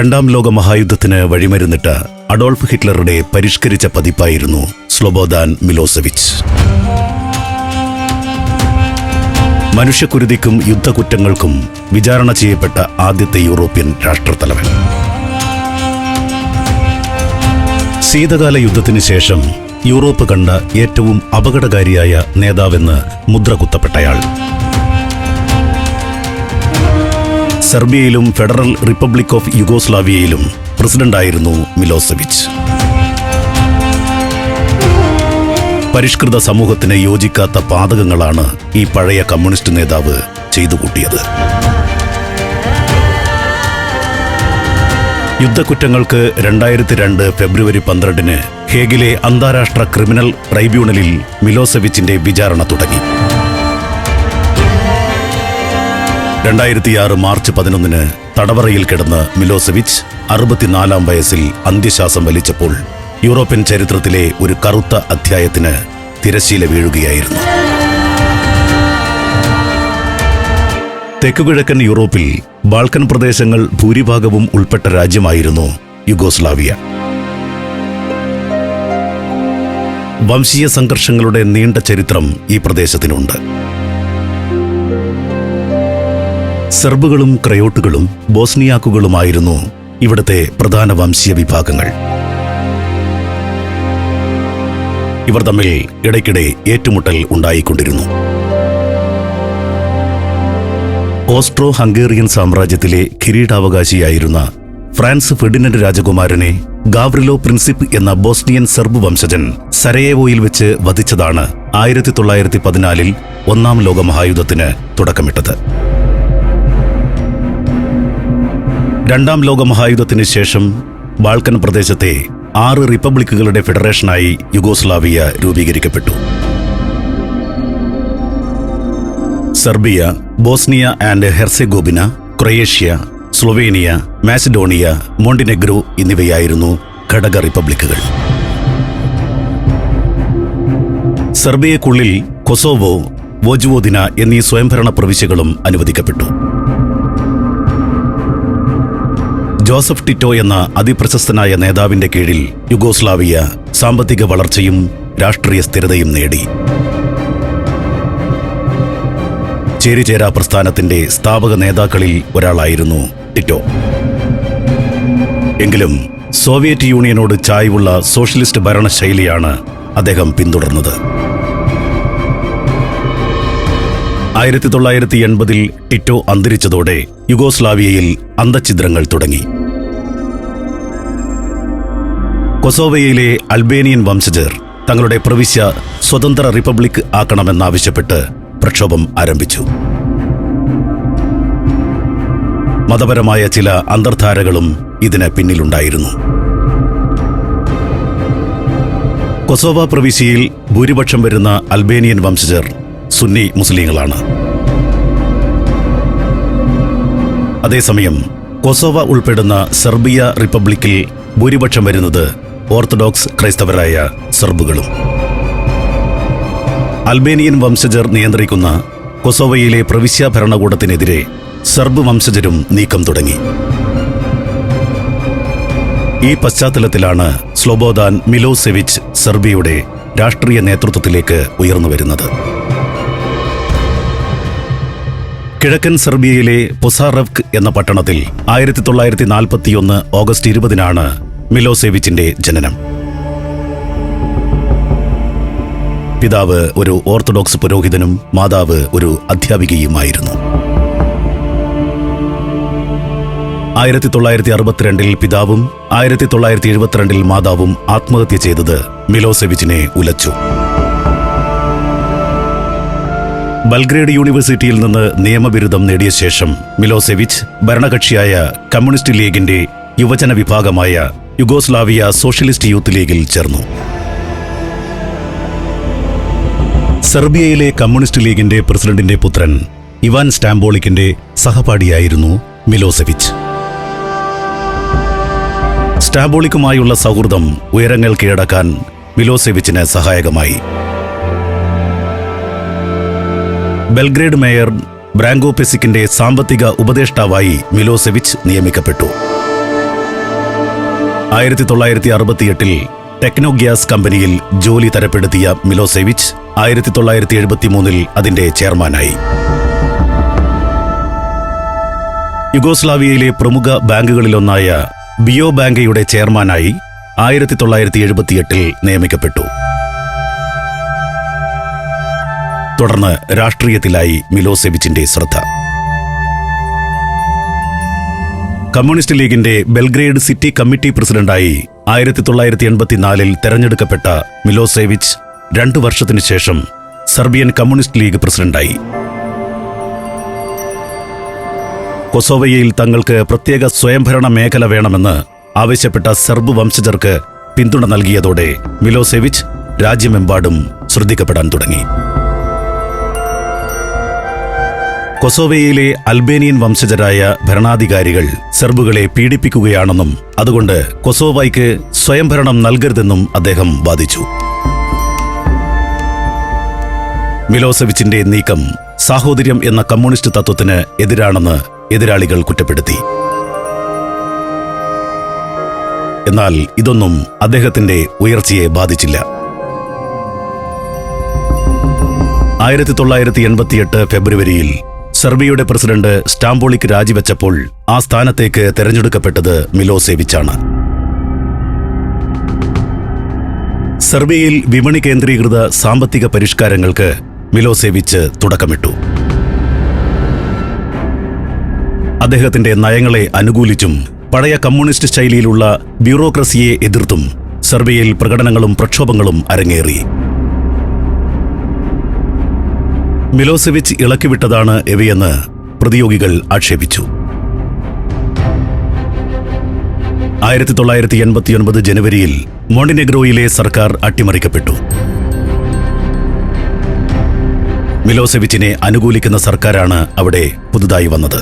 രണ്ടാം ലോക മഹായുദ്ധത്തിന് വഴിമരുന്നിട്ട അഡോൾഫ് ഹിറ്റ്ലറുടെ പരിഷ്കരിച്ച പതിപ്പായിരുന്നു സ്ലോബോദാൻ മിലോസവിച്ച്. മനുഷ്യക്കുരുതിക്കും യുദ്ധകുറ്റങ്ങൾക്കും വിചാരണ ചെയ്യപ്പെട്ട ആദ്യത്തെ യൂറോപ്യൻ രാഷ്ട്രത്തലവൻ. ശീതകാല യുദ്ധത്തിന് ശേഷം യൂറോപ്പ് കണ്ട ഏറ്റവും അപകടകാരിയായ നേതാവെന്ന് മുദ്ര കുത്തപ്പെട്ടയാൾ സെർബിയയിലും ഫെഡറൽ റിപ്പബ്ലിക് ഓഫ് യുഗോസ്ലാവിയയിലും പ്രസിഡന്റായിരുന്നു മിലോസെവിച്ച്. പരിഷ്കൃത സമൂഹത്തിന് യോജിക്കാത്ത പാതകങ്ങളാണ് ഈ പഴയ കമ്മ്യൂണിസ്റ്റ് നേതാവ് ചെയ്തു കൂട്ടിയത് യുദ്ധക്കുറ്റങ്ങൾക്ക് രണ്ടായിരത്തി രണ്ട് ഫെബ്രുവരി പന്ത്രണ്ടിന് ഹേഗിലെ അന്താരാഷ്ട്ര ക്രിമിനൽ ട്രൈബ്യൂണലിൽ മിലോസെവിച്ചിന്റെ വിചാരണ തുടങ്ങി. രണ്ടായിരത്തിയാറ് മാർച്ച് പതിനൊന്നിന് തടവറയിൽ കിടന്ന് മിലോസെവിച്ച് അറുപത്തിനാലാം വയസ്സിൽ അന്ത്യശ്വാസം വലിച്ചപ്പോൾ യൂറോപ്യൻ ചരിത്രത്തിലെ ഒരു കറുത്ത അധ്യായത്തിന് തിരശീല വീഴുകയായിരുന്നു. തെക്കുകിഴക്കൻ യൂറോപ്പിൽ ബാൾക്കൻ പ്രദേശങ്ങൾ ഭൂരിഭാഗവും ഉൾപ്പെട്ട രാജ്യമായിരുന്നു യുഗോസ്ലാവിയ. വംശീയ സംഘർഷങ്ങളുടെ നീണ്ട ചരിത്രം ഈ പ്രദേശത്തിനുണ്ട്. സെർബുകളും ക്രയോട്ടുകളും ബോസ്നിയാക്കുകളുമായിരുന്നു ഇവിടുത്തെ പ്രധാന വംശീയ വിഭാഗങ്ങൾ. ഇവർ തമ്മിൽ ഇടയ്ക്കിടെ ഏറ്റുമുട്ടൽ ഉണ്ടായിക്കൊണ്ടിരുന്നു. ഓസ്ട്രോ ഹംഗേറിയൻ സാമ്രാജ്യത്തിലെ കിരീടാവകാശിയായിരുന്ന ഫ്രാൻസ് ഫെഡിനന്റ് രാജകുമാരനെ ഗാവ്രിലോ പ്രിൻസിപ്പ് എന്ന ബോസ്നിയൻ സെർബ് വംശജൻ സരയേവോയിൽ വെച്ച് വധിച്ചതാണ് ആയിരത്തി തൊള്ളായിരത്തി പതിനാലിൽ ഒന്നാം ലോകമഹായുദ്ധത്തിന് തുടക്കമിട്ടത്. രണ്ടാം ലോക മഹായുദ്ധത്തിന് ശേഷം ബാൾക്കൻ പ്രദേശത്തെ ആറ് റിപ്പബ്ലിക്കുകളുടെ ഫെഡറേഷനായി Yugoslavia രൂപീകരിക്കപ്പെട്ടു. Serbia Bosnia and Herzegovina Croatia Slovenia Macedonia Montenegro എന്നിവയായിരുന്നു ഘടക റിപ്പബ്ലിക്കുകൾ. സെർബിയക്കുള്ളിൽ കൊസോവോ വോജുവോദിന എന്നീ സ്വയംഭരണ പ്രവിശ്യകളും അനുവദിക്കപ്പെട്ടു. ജോസഫ് ടിറ്റോ എന്ന അതിപ്രശസ്തനായ നേതാവിന്റെ കീഴിൽ യുഗോസ്ലാവിയ സാമ്പത്തിക വളർച്ചയും രാഷ്ട്രീയ സ്ഥിരതയും നേടി. ചേരിചേരാ പ്രസ്ഥാനത്തിന്റെ സ്ഥാപക നേതാക്കളിൽ ഒരാളായിരുന്നു ടിറ്റോ. എങ്കിലും സോവിയറ്റ് യൂണിയനോട് ചായ്വുള്ള സോഷ്യലിസ്റ്റ് ഭരണശൈലിയാണ് അദ്ദേഹം പിന്തുടർന്നത്. ആയിരത്തി തൊള്ളായിരത്തി എൺപതിൽ ടിറ്റോ അന്തരിച്ചതോടെ യുഗോസ്ലാവിയയിൽ അന്തഛിദ്രങ്ങൾ തുടങ്ങി. കൊസോവയിലെ അൽബേനിയൻ വംശജർ തങ്ങളുടെ പ്രവിശ്യ സ്വതന്ത്ര റിപ്പബ്ലിക് ആക്കണമെന്നാവശ്യപ്പെട്ട് പ്രക്ഷോഭം ആരംഭിച്ചു. മതപരമായ ചില അന്തർധാരകളും ഇതിന് പിന്നിലുണ്ടായിരുന്നു. കൊസോവ പ്രവിശ്യയിൽ ഭൂരിപക്ഷം വരുന്ന അൽബേനിയൻ വംശജർ സുന്നി മുസ്ലിങ്ങളാണ്. അതേസമയം കൊസോവ ഉൾപ്പെടുന്ന സെർബിയ റിപ്പബ്ലിക്കിൽ ഭൂരിപക്ഷം വരുന്നത് ഓർത്തഡോക്സ് ക്രൈസ്തവരായ സെർബുകളും. അൽബേനിയൻ വംശജർ നിയന്ത്രിക്കുന്ന കൊസോവയിലെ പ്രവിശ്യ ഭരണകൂടത്തിനെതിരെ സെർബ് വംശജരും നീക്കം തുടങ്ങി. ഈ പശ്ചാത്തലത്തിലാണ് സ്ലോബോദാൻ മിലോസെവിച്ച് സെർബിയയുടെ രാഷ്ട്രീയ നേതൃത്വത്തിലേക്ക് ഉയർന്നു വരുന്നത്. കിഴക്കൻ സെർബിയയിലെ പൊസാറവ്ക് എന്ന പട്ടണത്തിൽ ആയിരത്തി തൊള്ളായിരത്തി നാൽപ്പത്തിയൊന്ന് ഓഗസ്റ്റ് ഇരുപതിനാണ് മിലോസെവിച്ചിന്റെ ജനനം. പിതാവ് ഒരു ഓർത്തഡോക്സ് പുരോഹിതനും മാതാവ് ഒരു അധ്യാപികയുമായിരുന്നു. ആയിരത്തി തൊള്ളായിരത്തി അറുപത്തിരണ്ടിൽ പിതാവും ആയിരത്തി തൊള്ളായിരത്തി എഴുപത്തിരണ്ടിൽ മാതാവും ആത്മഹത്യ ചെയ്തത് മിലോസെവിച്ചിനെ ഉലച്ചു. ബൽഗ്രേഡ് യൂണിവേഴ്സിറ്റിയിൽ നിന്ന് നിയമബിരുദം നേടിയ ശേഷം മിലോസെവിച്ച് ഭരണകക്ഷിയായ കമ്മ്യൂണിസ്റ്റ് ലീഗിന്റെ യുവജന വിഭാഗമായ യുഗോസ്ലാവിയ സോഷ്യലിസ്റ്റ് യൂത്ത് ലീഗിൽ ചേർന്നു. സെർബിയയിലെ കമ്മ്യൂണിസ്റ്റ് ലീഗിന്റെ പ്രസിഡന്റിന്റെ പുത്രൻ ഇവാൻ സ്റ്റാംബോളിക്കിന്റെ സഹപാഠിയായിരുന്നു മിലോസെവിച്ച്. സ്റ്റാബോളിക്കുമായുള്ള സൗഹൃദം ഉയരങ്ങൾ കീഴടക്കാൻ മിലോസെവിച്ചിന് സഹായകമായി. ബെൽഗ്രേഡ് മേയർ ബ്രാങ്കോ പെസിക്കിന്റെ സാമ്പത്തിക ഉപദേഷ്ടാവായി മിലോസെവിച്ച് നിയമിക്കപ്പെട്ടു. ആയിരത്തി തൊള്ളായിരത്തി അറുപത്തിയെട്ടിൽ ടെക്നോഗ്യാസ് കമ്പനിയിൽ ജോലി തരപ്പെടുത്തിയ മിലോസെവിച്ച് ആയിരത്തി തൊള്ളായിരത്തി എഴുപത്തിമൂന്നിൽ അതിന്റെ ചെയർമാനായി. യുഗോസ്ലാവിയയിലെ പ്രമുഖ ബാങ്കുകളിലൊന്നായ ബിയോ ബാങ്കയുടെ ചെയർമാനായി ആയിരത്തി തൊള്ളായിരത്തി എഴുപത്തിയെട്ടിൽ നിയമിക്കപ്പെട്ടു. തുടർന്ന് രാഷ്ട്രീയത്തിലായി മിലോസെവിച്ചിന്റെ ശ്രദ്ധ. കമ്മ്യൂണിസ്റ്റ് ലീഗിന്റെ ബെൽഗ്രേഡ് സിറ്റി കമ്മിറ്റി പ്രസിഡന്റായി ആയിരത്തി തൊള്ളായിരത്തി എൺപത്തിനാലിൽ തെരഞ്ഞെടുക്കപ്പെട്ട മിലോസേവിച്ച് രണ്ടു വർഷത്തിനു ശേഷം സെർബിയൻ കമ്മ്യൂണിസ്റ്റ് ലീഗ് പ്രസിഡന്റായി. കൊസോവയിൽ തങ്ങൾക്ക് പ്രത്യേക സ്വയംഭരണ മേഖല വേണമെന്ന് ആവശ്യപ്പെട്ട സെർബ് വംശജർക്ക് പിന്തുണ നൽകിയതോടെ മിലോസെവിച്ച് രാജ്യമെമ്പാടും ശ്രദ്ധിക്കപ്പെടാൻ തുടങ്ങി. കൊസോവയിലെ അൽബേനിയൻ വംശജരായ ഭരണാധികാരികൾ സെർബുകളെ പീഡിപ്പിക്കുകയാണെന്നും അതുകൊണ്ട് കൊസോവയ്ക്ക് സ്വയംഭരണം നൽകരുതെന്നും അദ്ദേഹം വാദിച്ചു. മിലോസവിച്ചിന്റെ നീക്കം സാഹോദര്യം എന്ന കമ്മ്യൂണിസ്റ്റ് തത്വത്തിന് എതിരാണെന്ന് എതിരാളികൾ കുറ്റപ്പെടുത്തി. എന്നാൽ ഇതൊന്നും അദ്ദേഹത്തിന്റെ ഉയർച്ചയെ ബാധിച്ചില്ല. ആയിരത്തി തൊള്ളായിരത്തി എൺപത്തിയെട്ട് ഫെബ്രുവരിയിൽ സെർബിയയുടെ പ്രസിഡന്റ് സ്റ്റാംബോളിക് രാജിവെച്ചപ്പോൾ ആ സ്ഥാനത്തേക്ക് തെരഞ്ഞെടുക്കപ്പെട്ടത് മിലോസേവിച്ചാണ്. സെർബിയയിൽ വിപണി കേന്ദ്രീകൃത സാമ്പത്തിക പരിഷ്കാരങ്ങൾക്ക് മിലോസേവിച്ച് തുടക്കമിട്ടു. അദ്ദേഹത്തിന്റെ നയങ്ങളെ അനുകൂലിച്ചും പഴയ കമ്മ്യൂണിസ്റ്റ് ശൈലിയിലുള്ള ബ്യൂറോക്രസിയെ എതിർത്തും സെർബിയയിൽ പ്രകടനങ്ങളും പ്രക്ഷോഭങ്ങളും അരങ്ങേറി. മിലോസെവിച്ച് ഇളക്കിവിട്ടതാണ് എവയെന്ന് പ്രതിയോഗികൾ ആക്ഷേപിച്ചു. ആയിരത്തി തൊള്ളായിരത്തി എൺപത്തിയൊൻപത് ജനുവരിയിൽ മോണ്ടിനെഗ്രോയിലെ സർക്കാർ അട്ടിമറിക്കപ്പെട്ടു. മിലോസെവിച്ചിനെ അനുകൂലിക്കുന്ന സർക്കാരാണ് അവിടെ പുതുതായി വന്നത്.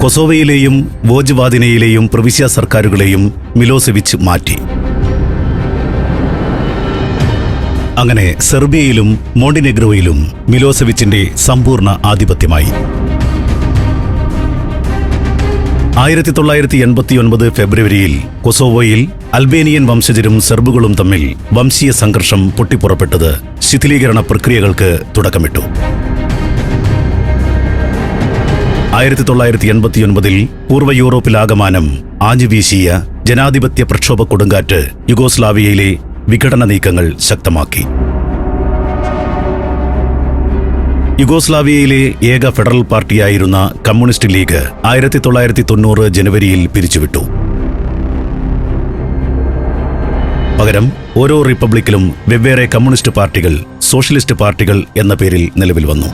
കൊസോവയിലെയും വോജ്വാദിനയിലെയും പ്രവിശ്യ സർക്കാരുകളെയും മിലോസെവിച്ച് മാറ്റി. അങ്ങനെ സെർബിയയിലും മോണ്ടിനെഗ്രോയിലും മിലോസവിച്ചിന്റെ സമ്പൂർണ ആധിപത്യമായി. ആയിരത്തി തൊള്ളായിരത്തി എൺപത്തിയൊൻപത് ഫെബ്രുവരിയിൽ കൊസോവോയിൽ അൽബേനിയൻ വംശജരും സെർബുകളും തമ്മിൽ വംശീയ സംഘർഷം പൊട്ടിപ്പുറപ്പെട്ടത് ശിഥിലീകരണ പ്രക്രിയകൾക്ക് തുടക്കമിട്ടു. ആയിരത്തി തൊള്ളായിരത്തി എൺപത്തിയൊൻപതിൽ പൂർവ യൂറോപ്പിലാകമാനം ആഞ്ഞുവീശിയ ജനാധിപത്യ പ്രക്ഷോഭ കൊടുങ്കാറ്റ് യുഗോസ്ലാവിയയിലെ വിഘടന നീക്കങ്ങൾ ശക്തമാക്കി. യുഗോസ്ലാവിയയിലെ ഏക ഫെഡറൽ പാർട്ടിയായിരുന്ന കമ്മ്യൂണിസ്റ്റ് ലീഗ് ആയിരത്തി തൊള്ളായിരത്തി തൊണ്ണൂറ് ജനുവരിയിൽ പിരിച്ചുവിട്ടു. പകരം ഓരോ റിപ്പബ്ലിക്കിലും വെവ്വേറെ കമ്മ്യൂണിസ്റ്റ് പാർട്ടികൾ സോഷ്യലിസ്റ്റ് പാർട്ടികൾ എന്ന പേരിൽ നിലവിൽ വന്നു.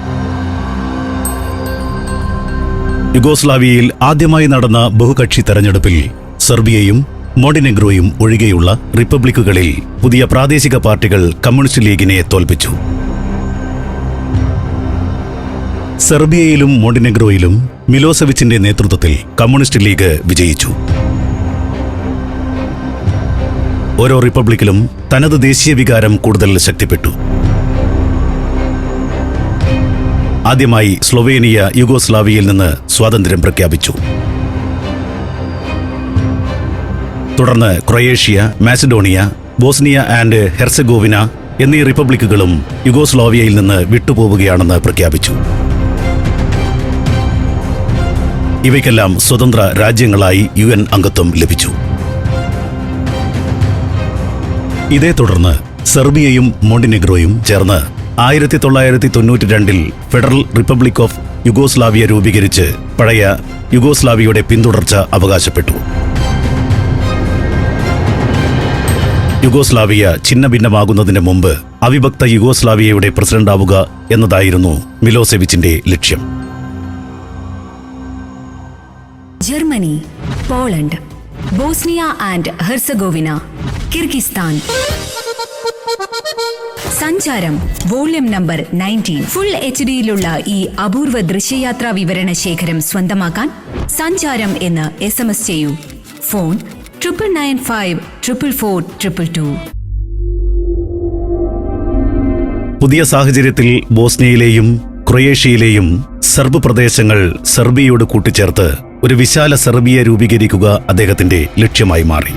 യുഗോസ്ലാവിയയിൽ ആദ്യമായി നടന്ന ബഹുകക്ഷി തെരഞ്ഞെടുപ്പിൽ സെർബിയയും മോണ്ടിനെഗ്രോയും ഒഴികെയുള്ള റിപ്പബ്ലിക്കുകളിൽ പുതിയ പ്രാദേശിക പാർട്ടികൾ കമ്മ്യൂണിസ്റ്റ് ലീഗിനെ തോൽപ്പിച്ചു. സെർബിയയിലും മോണ്ടിനെഗ്രോയിലും മിലോസവിച്ചിന്റെ നേതൃത്വത്തിൽ കമ്മ്യൂണിസ്റ്റ് ലീഗ് വിജയിച്ചു. ഓരോ റിപ്പബ്ലിക്കിലും തനത് ദേശീയ വികാരം കൂടുതൽ ശക്തിപ്പെട്ടു. ആദ്യമായി സ്ലൊവേനിയ യുഗോസ്ലാവിയയിൽ നിന്ന് സ്വാതന്ത്ര്യം പ്രഖ്യാപിച്ചു. തുടർന്ന് Croatia Macedonia Bosnia and Herzegovina എന്നീ റിപ്പബ്ലിക്കുകളും യുഗോസ്ലോവിയയിൽ നിന്ന് വിട്ടുപോവുകയാണെന്ന് പ്രഖ്യാപിച്ചു. ഇവയ്ക്കെല്ലാം സ്വതന്ത്ര രാജ്യങ്ങളായി യു എൻ അംഗത്വം ലഭിച്ചു. ഇതേ തുടർന്ന് സെർബിയയും മോണ്ടിനെഗ്രോയും ചേർന്ന് ആയിരത്തി തൊള്ളായിരത്തി തൊണ്ണൂറ്റി രണ്ടിൽ ഫെഡറൽ റിപ്പബ്ലിക് ഓഫ് യുഗോസ്ലാവിയ രൂപീകരിച്ച് പഴയ യുഗോസ്ലാവിയയുടെ പിന്തുടർച്ച അവകാശപ്പെട്ടു. യുഗോസ്ലാവിയ ഛിന്ന ഭിന്നമാകുന്നതിന് മുമ്പ് അവിഭക്ത യുഗോസ്ലാവിയയുടെ പ്രസിഡന്റാവുക എന്നതായിരുന്നു മിലോസെവിച്ചിന്റെ ലക്ഷ്യം. Germany Poland Bosnia and Herzegovina Kyrgyzstan. Sancharam volume number nineteen. Full H ഡിയിലുള്ള ഈ അപൂർവ ദൃശ്യയാത്രാ വിവരണ ശേഖരം സ്വന്തമാക്കാൻ സഞ്ചാരം എന്ന് എസ് എം എസ് ചെയ്യൂ. Phone triple nine five triple four triple two പുതിയ സാഹചര്യത്തിൽ ബോസ്നിയയിലെയും ക്രൊയേഷ്യയിലെയും സെർബ് പ്രദേശങ്ങൾ സെർബിയയോട് കൂട്ടിച്ചേർത്ത് ഒരു വിശാല സെർബിയ രൂപീകരിക്കുക അദ്ദേഹത്തിന്റെ ലക്ഷ്യമായി മാറി.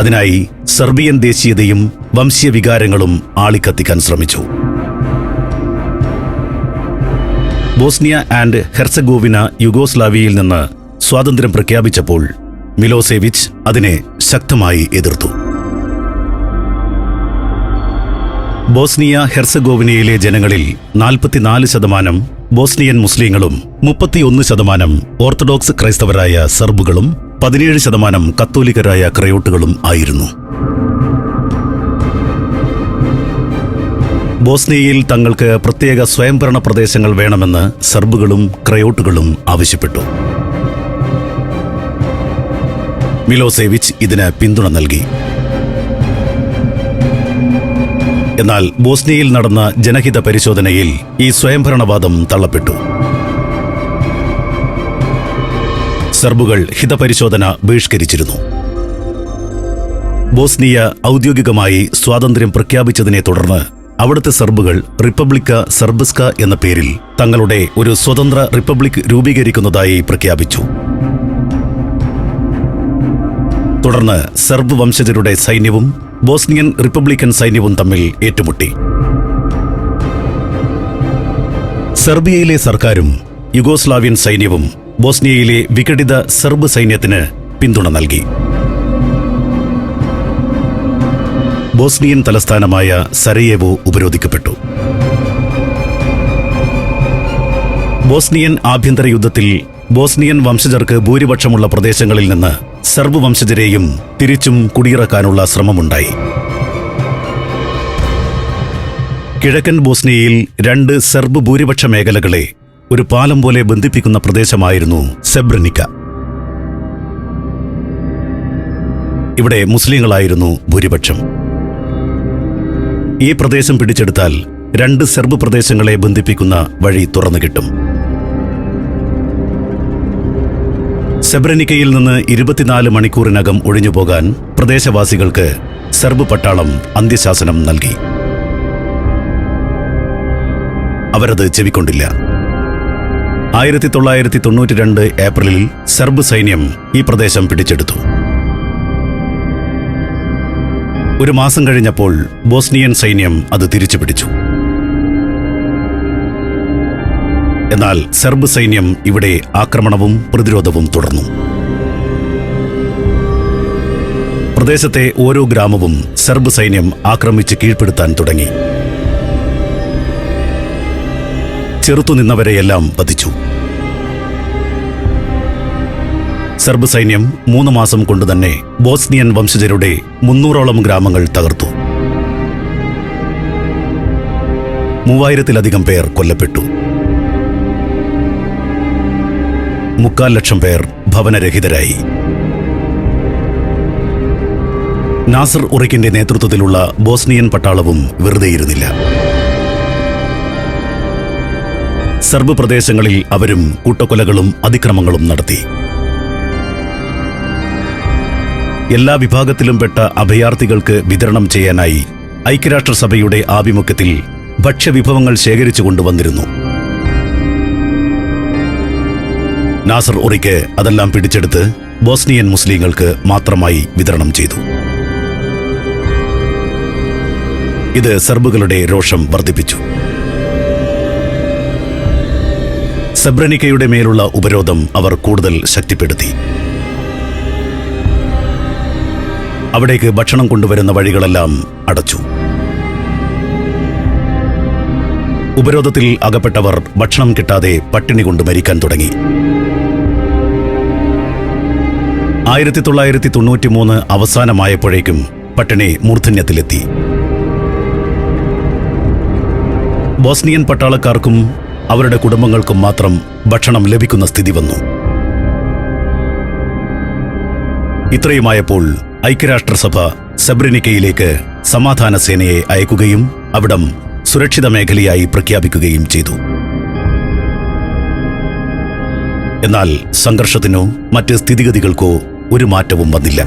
അതിനായി സെർബിയൻ ദേശീയതയും വംശീയ വികാരങ്ങളും ആളിക്കത്തിക്കാൻ ശ്രമിച്ചു. ബോസ്നിയ ആൻഡ് ഹെർസഗോവിന യുഗോസ്ലാവിയയിൽ നിന്ന് സ്വാതന്ത്ര്യം പ്രഖ്യാപിച്ചപ്പോൾ മിലോസേവിച്ച് അതിനെ ശക്തമായി എതിർത്തു. ബോസ്നിയ ഹെർസഗോവിനയിലെ ജനങ്ങളിൽ നാൽപ്പത്തിനാല് ശതമാനം ബോസ്നിയൻ മുസ്ലിങ്ങളും മുപ്പത്തിയൊന്ന് ശതമാനം ഓർത്തഡോക്സ് ക്രൈസ്തവരായ സർബുകളും പതിനേഴ് ശതമാനം കത്തോലിക്കരായ ക്രയോട്ടുകളും ആയിരുന്നു. ബോസ്നിയയിൽ തങ്ങൾക്ക് പ്രത്യേക സ്വയംഭരണ പ്രദേശങ്ങൾ വേണമെന്ന് സർബുകളും ക്രയോട്ടുകളും ആവശ്യപ്പെട്ടു. മിലോസേവിച്ച് ഇതിന് പിന്തുണ നൽകി. എന്നാൽ ബോസ്നിയയിൽ നടന്ന ജനഹിത പരിശോധനയിൽ ഈ സ്വയംഭരണവാദം തള്ളപ്പെട്ടു. സെർബുകൾ ഹിതപരിശോധന ബഹിഷ്കരിച്ചിരുന്നു. ബോസ്നിയ ഔദ്യോഗികമായി സ്വാതന്ത്ര്യം പ്രഖ്യാപിച്ചതിനെ തുടർന്ന് അവിടുത്തെ സെർബുകൾ റിപ്പബ്ലിക്ക സർബസ്ക എന്ന പേരിൽ തങ്ങളുടെ ഒരു സ്വതന്ത്ര റിപ്പബ്ലിക് രൂപീകരിക്കുന്നതായി പ്രഖ്യാപിച്ചു. തുടർന്ന് സെർബ് വംശജരുടെ സൈന്യവും ബോസ്നിയൻ റിപ്പബ്ലിക്കൻ സൈന്യവും തമ്മിൽ ഏറ്റുമുട്ടി. സെർബിയയിലെ സർക്കാരും യുഗോസ്ലാവിയൻ സൈന്യവും ബോസ്നിയയിലെ വിഘടിത സെർബ് സൈന്യത്തിന് പിന്തുണ നൽകി. ബോസ്നിയൻ തലസ്ഥാനമായ സരയേവോ ഉപരോധിക്കപ്പെട്ടു. ബോസ്നിയൻ ആഭ്യന്തര യുദ്ധത്തിൽ ബോസ്നിയൻ വംശജർക്ക് ഭൂരിപക്ഷമുള്ള പ്രദേശങ്ങളിൽ നിന്ന് സെർബ് വംശജരെയും തിരിച്ചും കുടിയിറക്കാനുള്ള ശ്രമമുണ്ടായി. കിഴക്കൻ ബോസ്നിയയിൽ രണ്ട് സെർബ് ഭൂരിപക്ഷ മേഖലകളെ ഒരു പാലം പോലെ ബന്ധിപ്പിക്കുന്ന പ്രദേശമായിരുന്നു സെബ്രനിക്ക. ഇവിടെ മുസ്ലിങ്ങളായിരുന്നു ഭൂരിപക്ഷം. ഈ പ്രദേശം പിടിച്ചെടുത്താൽ രണ്ട് സെർബ് പ്രദേശങ്ങളെ ബന്ധിപ്പിക്കുന്ന വഴി തുറന്നു കിട്ടും സെബ്രനിക്കയിൽ നിന്ന് ഇരുപത്തിനാല് മണിക്കൂറിനകം ഒഴിഞ്ഞുപോകാൻ പ്രദേശവാസികൾക്ക് സെർബ് പട്ടാളം അന്ത്യശാസനം നൽകി. അവരത് ചെവിക്കൊണ്ടില്ല. ആയിരത്തി തൊള്ളായിരത്തി തൊണ്ണൂറ്റി രണ്ട് ഏപ്രിലിൽ സെർബ് സൈന്യം ഈ പ്രദേശം പിടിച്ചെടുത്തു. ഒരു മാസം കഴിഞ്ഞപ്പോൾ ബോസ്നിയൻ സൈന്യം അത് തിരിച്ചു പിടിച്ചു എന്നാൽ സെർബ് സൈന്യം ഇവിടെ ആക്രമണവും പ്രതിരോധവും തുടർന്നു. പ്രദേശത്തെ ഓരോ ഗ്രാമവും സെർബ് സൈന്യം ആക്രമിച്ച് കീഴ്പ്പെടുത്താൻ തുടങ്ങി. ചെറുത്തുനിന്നവരെയെല്ലാം വധിച്ചു. സെർബ് സൈന്യം മൂന്ന് മാസം കൊണ്ട് തന്നെ ബോസ്നിയൻ വംശജരുടെ മുന്നൂറോളം ഗ്രാമങ്ങൾ തകർത്തു. മൂവായിരത്തിലധികം പേർ കൊല്ലപ്പെട്ടു. മുക്കാൽ ലക്ഷം പേർ ഭവനരഹിതരായി. നാസർ ഉറക്കിന്റെ നേതൃത്വത്തിലുള്ള ബോസ്നിയൻ പട്ടാളവും വെറുതെയിരുന്നില്ല. സർബ് പ്രദേശങ്ങളിൽ അവരും കൂട്ടക്കൊലകളും അതിക്രമങ്ങളും നടത്തി. എല്ലാ വിഭാഗത്തിലും പെട്ട അഭയാർത്ഥികൾക്ക് വിതരണം ചെയ്യാനായി ഐക്യരാഷ്ട്രസഭയുടെ ആഭിമുഖ്യത്തിൽ ഭക്ഷ്യവിഭവങ്ങൾ ശേഖരിച്ചു കൊണ്ടുവന്നിരുന്നു. നാസർ ഉറിക്ക് അതെല്ലാം പിടിച്ചെടുത്ത് ബോസ്നിയൻ മുസ്ലിങ്ങൾക്ക് മാത്രമായി വിതരണം ചെയ്തു. ഇത് സെർബുകളുടെ രോഷം വർദ്ധിപ്പിച്ചു. സെബ്രനിക്കയുടെ മേലുള്ള ഉപരോധം അവർ കൂടുതൽ ശക്തിപ്പെടുത്തി. അവിടേക്ക് ഭക്ഷണം കൊണ്ടുവരുന്ന വഴികളെല്ലാം അടച്ചു. ഉപരോധത്തിൽ അകപ്പെട്ടവർ ഭക്ഷണം കിട്ടാതെ പട്ടിണി കൊണ്ട് മരിക്കാൻ തുടങ്ങി. ആയിരത്തി തൊള്ളായിരത്തി തൊണ്ണൂറ്റി മൂന്ന് അവസാനമായപ്പോഴേക്കും പട്ടിണി മൂർധന്യത്തിലെത്തി. ബോസ്നിയൻ പട്ടാളക്കാർക്കും അവരുടെ കുടുംബങ്ങൾക്കും മാത്രം ഭക്ഷണം ലഭിക്കുന്ന സ്ഥിതി വന്നു. ഇത്രയുമായപ്പോൾ ഐക്യരാഷ്ട്രസഭ സബ്രിനിക്കയിലേക്ക് സമാധാന സേനയെ അയക്കുകയും അവിടം സുരക്ഷിത മേഖലയായി പ്രഖ്യാപിക്കുകയും ചെയ്തു. എന്നാൽ സംഘർഷത്തിനോ മറ്റ് സ്ഥിതിഗതികൾക്കോ ഒരു മാറ്റവും വന്നില്ല.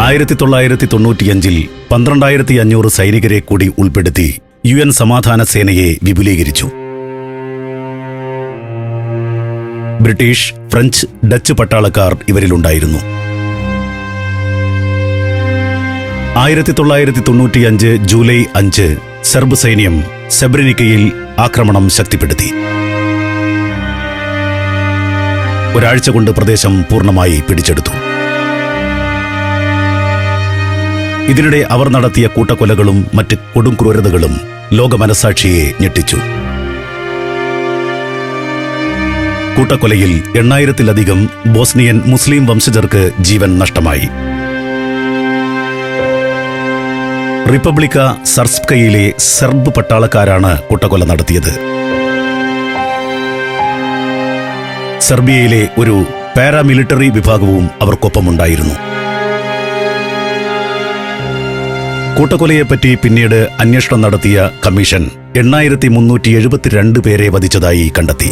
ആയിരത്തി തൊള്ളായിരത്തി തൊണ്ണൂറ്റിയഞ്ചിൽ പന്ത്രണ്ടായിരത്തി അഞ്ഞൂറ് സൈനികരെ കൂടി ഉൾപ്പെടുത്തി യു എൻ സമാധാന സേനയെ വിപുലീകരിച്ചു. ബ്രിട്ടീഷ് ഫ്രഞ്ച് ഡച്ച് പട്ടാളക്കാർ ഇവരിലുണ്ടായിരുന്നു. ആയിരത്തി തൊള്ളായിരത്തി തൊണ്ണൂറ്റിയഞ്ച് ജൂലൈ അഞ്ച് സെർബ് സൈന്യം സെബ്രിനിക്കയിൽ ആക്രമണം ശക്തിപ്പെടുത്തി. ഒരാഴ്ച കൊണ്ട് പ്രദേശം പൂർണമായി പിടിച്ചെടുത്തു. ഇതിനിടെ അവർ നടത്തിയ കൂട്ടക്കൊലകളും മറ്റ് കൊടും ക്രൂരതകളും ലോകമനസാക്ഷിയെ ഞെട്ടിച്ചു. കൂട്ടക്കൊലയിൽ എണ്ണായിരത്തിലധികം ബോസ്നിയൻ മുസ്ലിം വംശജർക്ക് ജീവൻ നഷ്ടമായി. റിപ്പബ്ലിക്ക സർസ്കയിലെ സെർബ് പട്ടാളക്കാരാണ് കൂട്ടക്കൊല നടത്തിയത്. സെർബിയയിലെ ഒരു പാരാമിലിറ്ററി വിഭാഗവും അവർക്കൊപ്പമുണ്ടായിരുന്നു. കൂട്ടക്കൊലയെപ്പറ്റി പിന്നീട് അന്വേഷണം നടത്തിയ കമ്മീഷൻ എണ്ണായിരത്തി മുന്നൂറ്റി എഴുപത്തിരണ്ട് പേരെ വധിച്ചതായി കണ്ടെത്തി.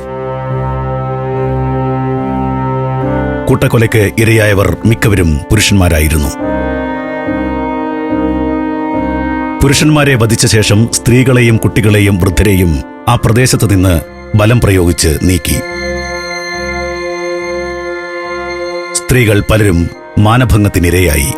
കൂട്ടക്കൊലയ്ക്ക് ഇരയായവർ മിക്കവരും പുരുഷന്മാരായിരുന്നു. പുരുഷന്മാരെ വധിച്ച ശേഷം സ്ത്രീകളെയും കുട്ടികളെയും വൃദ്ധരെയും ആ പ്രദേശത്ത് നിന്ന് ബലം പ്രയോഗിച്ച് നീക്കി. സ്ത്രീകൾ പലരും മാനഭംഗത്തിനിരയായി.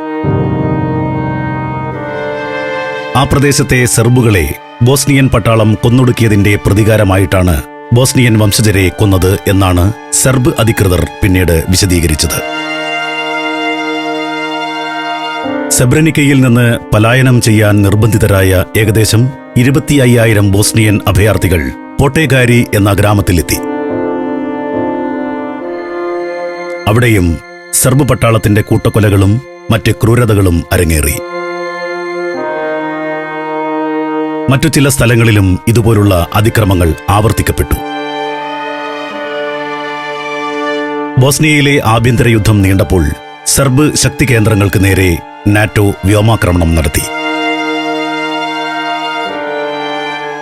ആ പ്രദേശത്തെ സെർബുകളെ ബോസ്നിയൻ പട്ടാളം കൊന്നൊടുക്കിയതിന്റെ പ്രതികാരമായിട്ടാണ് ബോസ്നിയൻ വംശജരെ കൊന്നത് എന്നാണ് സെർബ് അധികൃതർ പിന്നീട് വിശദീകരിച്ചത്. സെബ്രനിക്കയിൽ നിന്ന് പലായനം ചെയ്യാൻ നിർബന്ധിതരായ ഏകദേശം ഇരുപത്തി അയ്യായിരം ബോസ്നിയൻ അഭയാർത്ഥികൾ പോട്ടേകാരി എന്ന ഗ്രാമത്തിലെത്തി. അവിടെയും സെർബ് പട്ടാളത്തിന്റെ കൂട്ടക്കൊലകളും മറ്റ് ക്രൂരതകളും അരങ്ങേറി. മറ്റു ചില സ്ഥലങ്ങളിലും ഇതുപോലുള്ള അതിക്രമങ്ങൾ ആവർത്തിക്കപ്പെട്ടു. ബോസ്നിയയിലെ ആഭ്യന്തര യുദ്ധം നീണ്ടപ്പോൾ സർബ് ശക്തി കേന്ദ്രങ്ങൾക്ക് നേരെ നാറ്റോ വ്യോമാക്രമണം നടത്തി.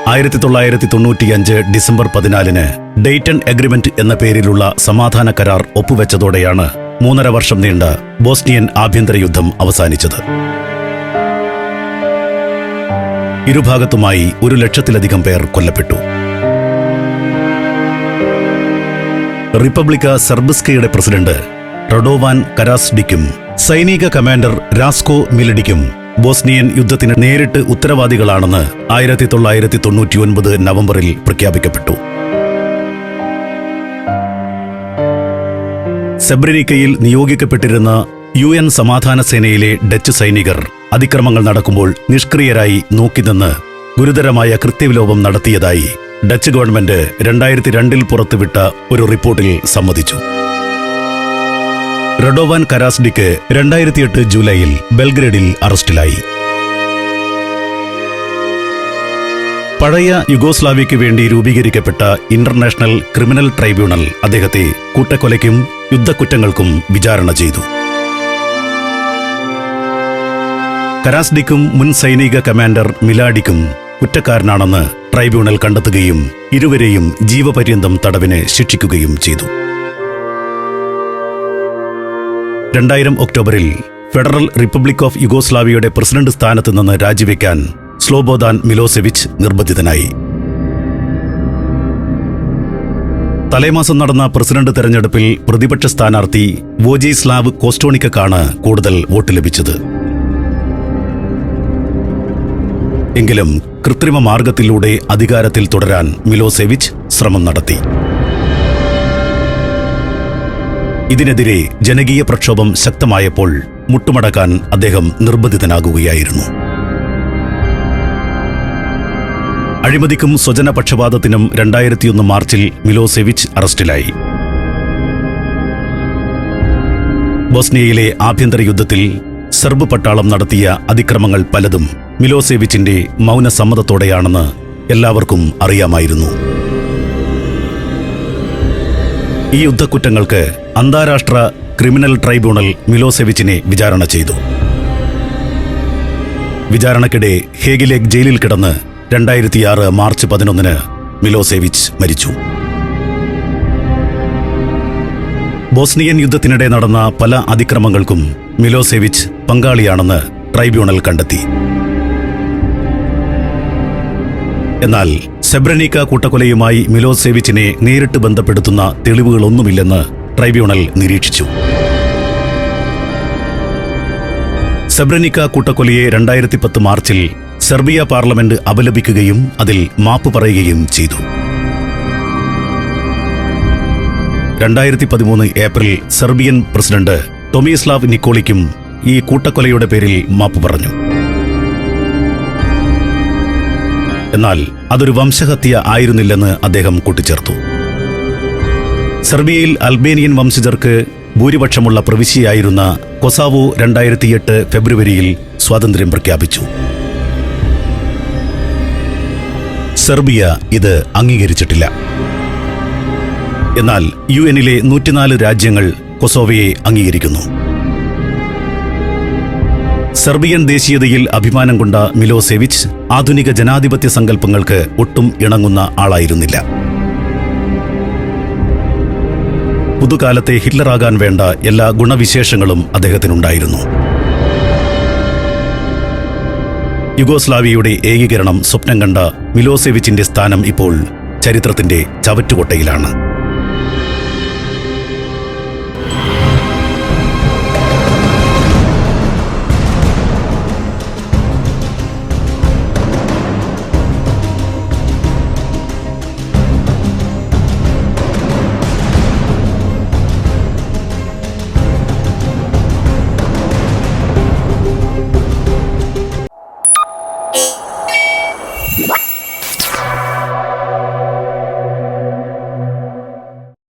ആയിരത്തി തൊള്ളായിരത്തി തൊണ്ണൂറ്റിയഞ്ച് ഡിസംബർ പതിനാലിന് ഡെയ്റ്റൺ അഗ്രിമെന്റ് എന്ന പേരിലുള്ള സമാധാന കരാർ ഒപ്പുവെച്ചതോടെയാണ് മൂന്നര വർഷം നീണ്ട ബോസ്നിയൻ ആഭ്യന്തര യുദ്ധം അവസാനിച്ചത്. ഇരുഭാഗത്തുമായി ഒരു ലക്ഷത്തിലധികം പേർ കൊല്ലപ്പെട്ടു. റിപ്പബ്ലിക്ക സെർബിസ്കയുടെ പ്രസിഡന്റ് റഡോവാൻ കരാസ്ഡിക്കും സൈനിക കമാൻഡർ രാസ്കോ മിലഡിക്കും ബോസ്നിയൻ യുദ്ധത്തിന് നേരിട്ട് ഉത്തരവാദികളാണെന്ന് ആയിരത്തി തൊള്ളായിരത്തി തൊണ്ണൂറ്റിയൊൻപത് നവംബറിൽ പ്രഖ്യാപിക്കപ്പെട്ടു. സെബ്രനിക്കയിൽ നിയോഗിക്കപ്പെട്ടിരുന്ന യു എൻ സമാധാന സേനയിലെ ഡച്ച് സൈനികർ അതിക്രമങ്ങൾ നടക്കുമ്പോൾ നിഷ്ക്രിയരായി നോക്കിനിന്ന് ഗുരുതരമായ കൃത്യവിലോപം നടത്തിയതായി ഡച്ച് ഗവൺമെന്റ് രണ്ടായിരത്തി രണ്ടിൽ പുറത്തുവിട്ട ഒരു റിപ്പോർട്ടിൽ സമ്മതിച്ചു. റഡോവാൻ കരാസ്ഡിക്ക് രണ്ടായിരത്തിയെട്ട് ജൂലൈയിൽ ബെൽഗ്രേഡിൽ അറസ്റ്റിലായി. പഴയ യുഗോസ്ലാവിയയ്ക്ക് വേണ്ടി രൂപീകരിക്കപ്പെട്ട ഇന്റർനാഷണൽ ക്രിമിനൽ ട്രൈബ്യൂണൽ അദ്ദേഹത്തെ കൂട്ടക്കൊലയ്ക്കും യുദ്ധക്കുറ്റങ്ങൾക്കും വിചാരണ ചെയ്തു. കരാസ്ഡിക്കും മുൻ സൈനിക കമാൻഡർ മിലാഡിക്കും കുറ്റക്കാരനാണെന്ന് ട്രൈബ്യൂണൽ കണ്ടെത്തുകയും ഇരുവരെയും ജീവപര്യന്തം തടവിന് ശിക്ഷിക്കുകയും ചെയ്തു. രണ്ടായിരം ഒക്ടോബറിൽ ഫെഡറൽ റിപ്പബ്ലിക് ഓഫ് യുഗോസ്ലാവിയയുടെ പ്രസിഡന്റ് സ്ഥാനത്ത് നിന്ന് രാജിവെക്കാൻ സ്ലോബോദാൻ മിലോസെവിച്ച് നിർബന്ധിതനായി. തലേമാസം നടന്ന പ്രസിഡന്റ് തെരഞ്ഞെടുപ്പിൽ പ്രതിപക്ഷ സ്ഥാനാർത്ഥി വോജിസ്ലാവ് കോസ്റ്റോണിക്കാണ് കൂടുതൽ വോട്ട് ലഭിച്ചത്. എങ്കിലും കൃത്രിമ മാർഗത്തിലൂടെ അധികാരത്തിൽ തുടരാൻ മിലോസെവിച്ച് ശ്രമം നടത്തി. ഇതിനെതിരെ ജനകീയ പ്രക്ഷോഭം ശക്തമായപ്പോൾ മുട്ടുമടക്കാൻ അദ്ദേഹം നിർബന്ധിതനാകുകയായിരുന്നു. അഴിമതിക്കും സ്വജനപക്ഷപാതത്തിനും രണ്ടായിരത്തിയൊന്ന് മാർച്ചിൽ മിലോസെവിച്ച് അറസ്റ്റിലായി. ബോസ്നിയയിലെ ആഭ്യന്തര യുദ്ധത്തിൽ സെർബ് പട്ടാളം നടത്തിയ അതിക്രമങ്ങൾ പലതും മിലോസെവിച്ചിന്റെ മൗനസമ്മതത്തോടെയാണെന്ന് എല്ലാവർക്കും അറിയാമായിരുന്നു. ഈ യുദ്ധക്കുറ്റങ്ങൾക്ക് അന്താരാഷ്ട്ര ക്രിമിനൽ ട്രൈബ്യൂണൽ മിലോസെവിച്ചിനെ വിചാരണ ചെയ്തു. വിചാരണക്കിടെ ഹേഗിലെ ജയിലിൽ കിടന്ന് രണ്ടായിരത്തിയാറ് മാർച്ച് പതിനൊന്നിന് മിലോസേവിച്ച് മരിച്ചു. ബോസ്നിയൻ യുദ്ധത്തിനിടെ നടന്ന പല അതിക്രമങ്ങൾക്കും മിലോസേവിച്ച് പങ്കാളിയാണെന്ന് ട്രൈബ്യൂണൽ കണ്ടെത്തി. എന്നാൽ സെബ്രനീക്ക കൂട്ടക്കൊലയുമായി മിലോസേവിച്ചിനെ നേരിട്ട് ബന്ധപ്പെടുത്തുന്ന തെളിവുകളൊന്നുമില്ലെന്ന് ട്രൈബ്യൂണൽ നിരീക്ഷിച്ചു. സെബ്രനിക്ക കൂട്ടക്കൊലയെ രണ്ടായിരത്തി പത്ത് മാർച്ചിൽ സെർബിയ പാർലമെന്റ് അപലപിക്കുകയും അതിൽ മാപ്പ് പറയുകയും ചെയ്തു. രണ്ടായിരത്തി പതിമൂന്ന് ഏപ്രിൽ സെർബിയൻ പ്രസിഡന്റ് ടൊമിസ്ലാവ് നിക്കോളിക്കും ഈ കൂട്ടക്കൊലയുടെ പേരിൽ മാപ്പ് പറഞ്ഞു. എന്നാൽ അതൊരു വംശഹത്യ ആയിരുന്നില്ലെന്ന് അദ്ദേഹം കൂട്ടിച്ചേർത്തു. സെർബിയയിൽ അൽബേനിയൻ വംശജർക്ക് ഭൂരിപക്ഷമുള്ള പ്രവിശ്യയായിരുന്ന കൊസാവോ രണ്ടായിരത്തിയെട്ട് ഫെബ്രുവരിയിൽ സ്വാതന്ത്ര്യം പ്രഖ്യാപിച്ചു. സെർബിയ ഇത് അംഗീകരിച്ചിട്ടില്ല. എന്നാൽ യു എന്നിലെ നൂറ്റിനാല് രാജ്യങ്ങൾ കൊസോവയെ അംഗീകരിക്കുന്നു. സെർബിയൻ ദേശീയതയിൽ അഭിമാനം കൊണ്ട മിലോസെവിച്ച് ആധുനിക ജനാധിപത്യ സങ്കല്പങ്ങൾക്ക് ഒട്ടും ഇണങ്ങുന്ന ആളായിരുന്നില്ല. പുതുകാലത്തെ ഹിറ്റ്ലറാകാൻ വേണ്ട എല്ലാ ഗുണവിശേഷങ്ങളും അദ്ദേഹത്തിനുണ്ടായിരുന്നു. യുഗോസ്ലാവിയയുടെ ഏകീകരണം സ്വപ്നം കണ്ട മിലോസെവിച്ചിന്റെ സ്ഥാനം ഇപ്പോൾ ചരിത്രത്തിന്റെ ചവറ്റുകൊട്ടയിലാണ്.